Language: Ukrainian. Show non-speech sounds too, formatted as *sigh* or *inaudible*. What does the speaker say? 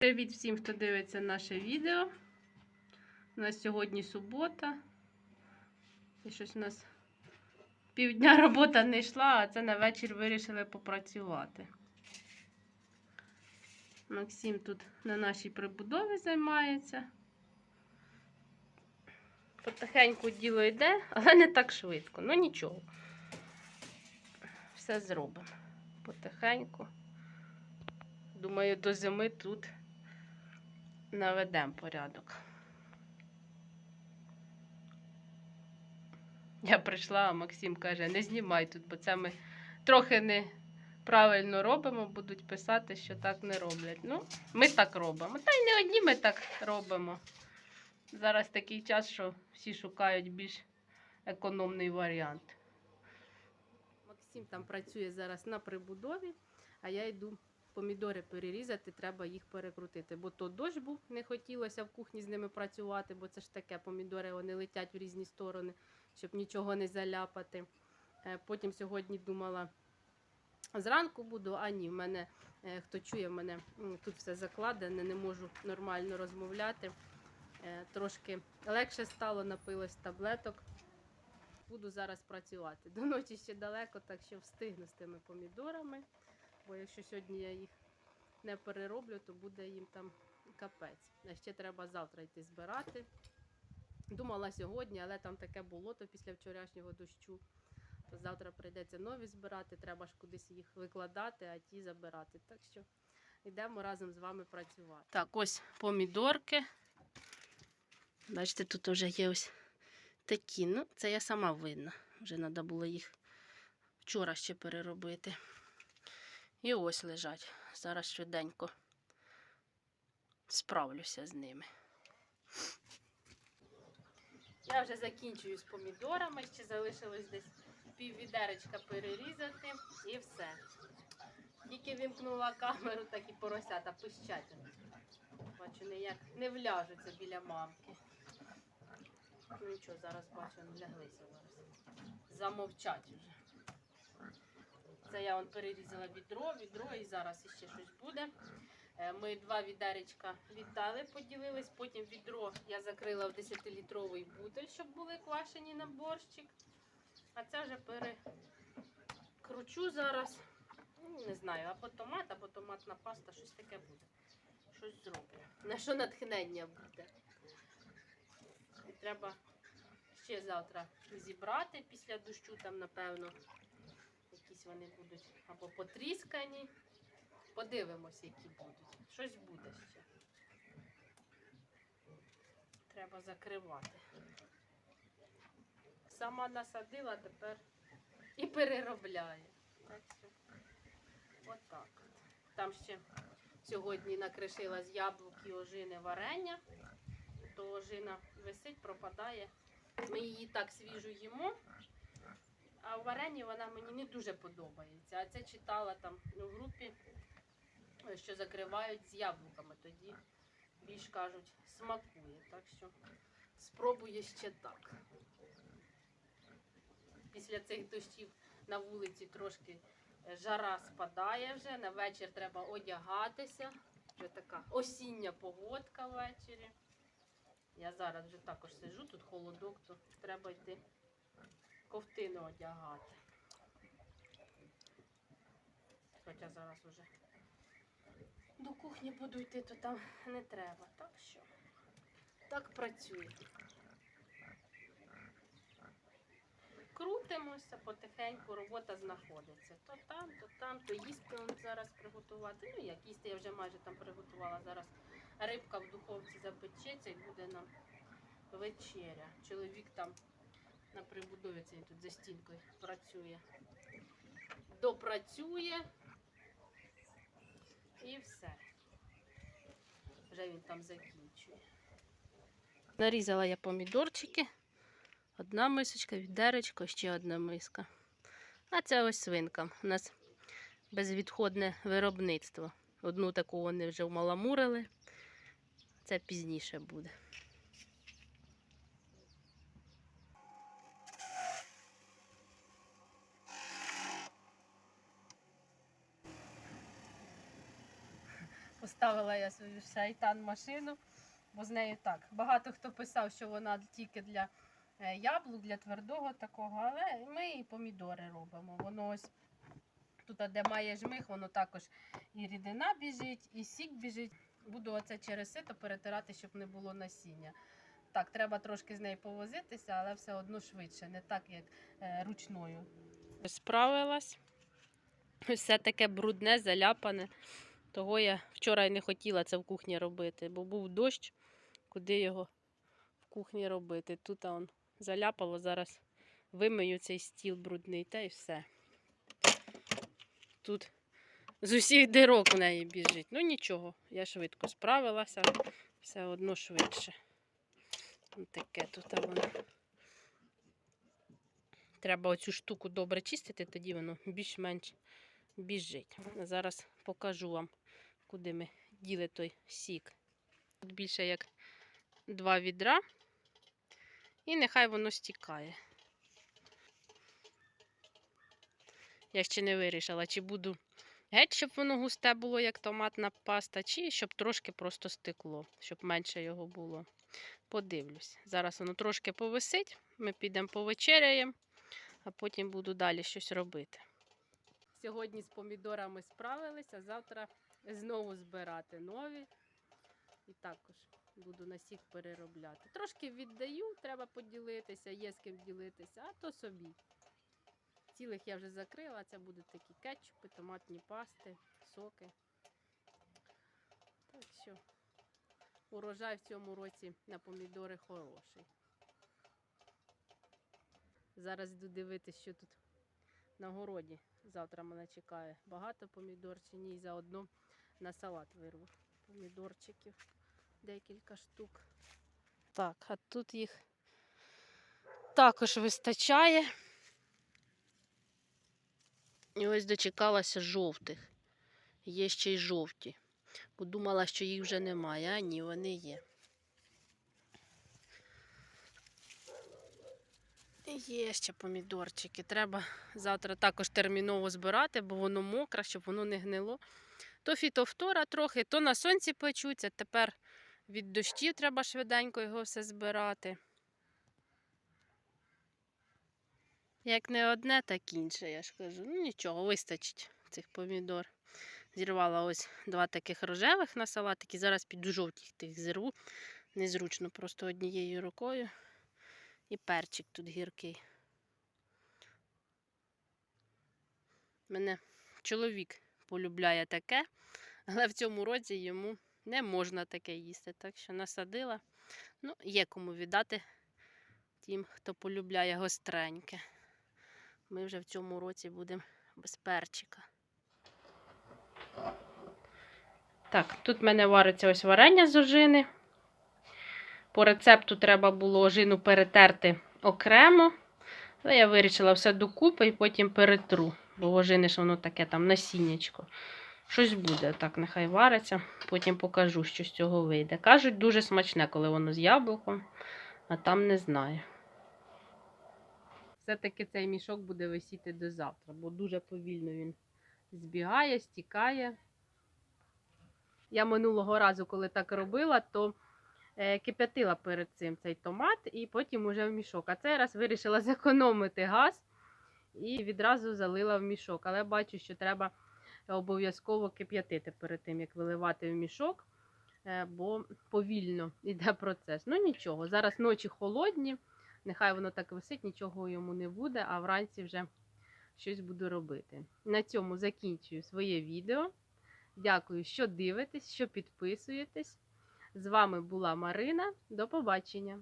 Привіт всім, хто дивиться наше відео. У нас сьогодні субота. І щось у нас півдня робота не йшла, а це на вечір вирішили попрацювати. Максим тут на нашій прибудові займається. Потихеньку діло йде, але не так швидко. Ну нічого. Все зробимо. Потихеньку. Думаю, до зими тут наведемо порядок. Я прийшла, а Максим каже, не знімай тут, бо це ми трохи неправильно робимо, будуть писати, що так не роблять. Ну, ми так робимо. Та й не одні ми так робимо. Зараз такий час, що всі шукають більш економний варіант. Максим там працює зараз на прибудові, а я йду помідори перерізати, треба їх перекрутити. Бо то дощ був, не хотілося в кухні з ними працювати, бо це ж таке, помідори вони летять в різні сторони, щоб нічого не заляпати. Е, Потім сьогодні думала, зранку буду, а ні, в мене, е, хто чує, в мене тут все закладене, не можу нормально розмовляти. Е, Трошки легше стало, напилось таблеток. Буду зараз працювати. До ночі ще далеко, так що встигну з тими помідорами. Бо якщо сьогодні я їх не перероблю, то буде їм там капець. А ще треба завтра йти збирати. Думала сьогодні, але там таке болото після вчорашнього дощу. То завтра прийдеться нові збирати, треба ж кудись їх викладати, а ті забирати. Так що йдемо разом з вами працювати. Так, ось помідорки. Бачите, тут вже є ось такі. Ну, це я сама винна. Вже треба було їх вчора ще переробити. І ось лежать. Зараз швиденько справлюся з ними. Я вже закінчую з помідорами, ще залишилось десь пів відеречка перерізати і все. Тільки вімкнула камеру, так і поросята пищать. Бачу, ніяк не вляжуться біля мамки. Нічого, зараз бачу, не вляглися зараз. Замовчать вже. Це я вон перерізала відро, відро і зараз іще щось буде. Е, Ми два відеречка віддали, поділились. Потім відро я закрила в 10-літровий бутель, щоб були квашені на борщик. А це вже перекручу зараз. Ну, Не знаю, або томат, або томатна паста, щось таке буде. Щось зроблю. На що натхнення буде. І треба ще завтра зібрати після дощу, там, напевно, якісь вони будуть або потріскані. Подивимось, які будуть. Щось буде ще. Треба закривати. Сама насадила, тепер і переробляє. Так. Там ще сьогодні накришила з яблук і ожини варення, то ожина висить, пропадає. Ми її так свіжу їмо. А в варенні вона мені не дуже подобається. А це читала там в групі, що закривають з яблуками. Тоді більш кажуть, смакує. Так що спробую ще так. Після цих дощів на вулиці трошки е, жара спадає вже. На вечір треба одягатися. Вже така осіння погодка ввечері. Я зараз вже також сижу, тут холодок, то треба йти ковтину одягати. Хоча зараз уже до кухні буду йти, то там не треба. Так що так працює. Крутимося потихеньку, робота знаходиться. То там, то там, то їсти зараз приготувати. Ну, як їсти я вже майже там приготувала. Зараз рибка в духовці запечеться і буде нам вечеря. Чоловік там на прибудові це він тут за стінкою працює. Допрацює і все. Вже він там закінчує. Нарізала я помідорчики. Одна мисочка, відеречко, ще одна миска. А це ось свинка. У нас безвідходне виробництво. Одну таку вони вже вмаламурили. Це пізніше буде. Поставила я свою шайтан машину, бо з нею так. Багато хто писав, що вона тільки для е, яблук, для твердого такого, але ми і помідори робимо. Воно ось тут, де має жмих, воно також і рідина біжить, і сік біжить. Буду оце через сито перетирати, щоб не було насіння. Так, треба трошки з нею повозитися, але все одно швидше, не так, як е, ручною. Справилась. Все таке брудне, заляпане. Того я вчора й не хотіла це в кухні робити, бо був дощ, куди його в кухні робити. Тут он заляпало, зараз вимию цей стіл брудний, та й все. Тут з усіх дирок у неї біжить. Ну нічого, я швидко справилася, все одно швидше. Ось Таке тут воно. Треба оцю штуку добре чистити, тоді воно більш-менш біжить. Зараз покажу вам, куди ми діли той сік. Тут більше як два відра, і нехай воно стікає. Я ще не вирішила, чи буду геть, щоб воно густе було, як томатна паста, чи щоб трошки просто стекло, щоб менше його було. Подивлюсь. Зараз воно трошки повисить, ми підемо повечеряємо, а потім буду далі щось робити. Сьогодні з помідорами справилися, завтра знову збирати нові. І також буду на сік переробляти. Трошки віддаю, треба поділитися, є з ким ділитися, а то собі. Цілих я вже закрила, це будуть такі кетчупи, томатні пасти, соки. Так що урожай в цьому році на помідори хороший. Зараз йду дивитися, що тут на городі. Завтра мене чекає багато помідор чи ні, заодно на салат вирву помідорчиків декілька штук. Так, а тут їх також вистачає. І ось дочекалася жовтих. Є ще й жовті. Подумала, що їх вже немає, а ні, вони є. Є ще помідорчики. Треба завтра також терміново збирати, бо воно мокре, щоб воно не гнило. То фітофтора трохи, то на сонці печуться. Тепер від дощів треба швиденько його все збирати. Як не одне, так інше, я ж кажу. Ну нічого, вистачить цих помідор. Зірвала ось два таких рожевих на салатики. Зараз піду жовтих тих зірву. Незручно, просто однією рукою. І перчик тут гіркий. Мене чоловік полюбляє таке, але в цьому році йому не можна таке їсти. Так що насадила. Ну, є кому віддати тим, хто полюбляє гостреньке. Ми вже в цьому році будемо без перчика. Так, тут в мене вариться ось варення з ожини. По рецепту треба було ожину перетерти окремо. Але я вирішила все докупи і потім перетру. Бо в ожини воно таке там насіннячко. Щось буде, так, нехай вариться. Потім покажу, що з цього вийде. Кажуть, дуже смачне, коли воно з яблуком, а там не знаю. Все-таки цей мішок буде висіти до завтра, бо дуже повільно він збігає, стікає. Я минулого разу, коли так робила, то е, кип'ятила перед цим цей томат і потім уже в мішок. А цей раз вирішила зекономити газ і відразу залила в мішок. Але бачу, що треба обов'язково кип'ятити перед тим, як виливати в мішок, е, бо повільно *laughs* йде процес. Ну нічого, зараз ночі холодні, нехай воно так висить, нічого йому не буде, а вранці вже щось буду робити. На цьому закінчую своє відео. Дякую, що дивитесь, що підписуєтесь. З вами була Марина. До побачення!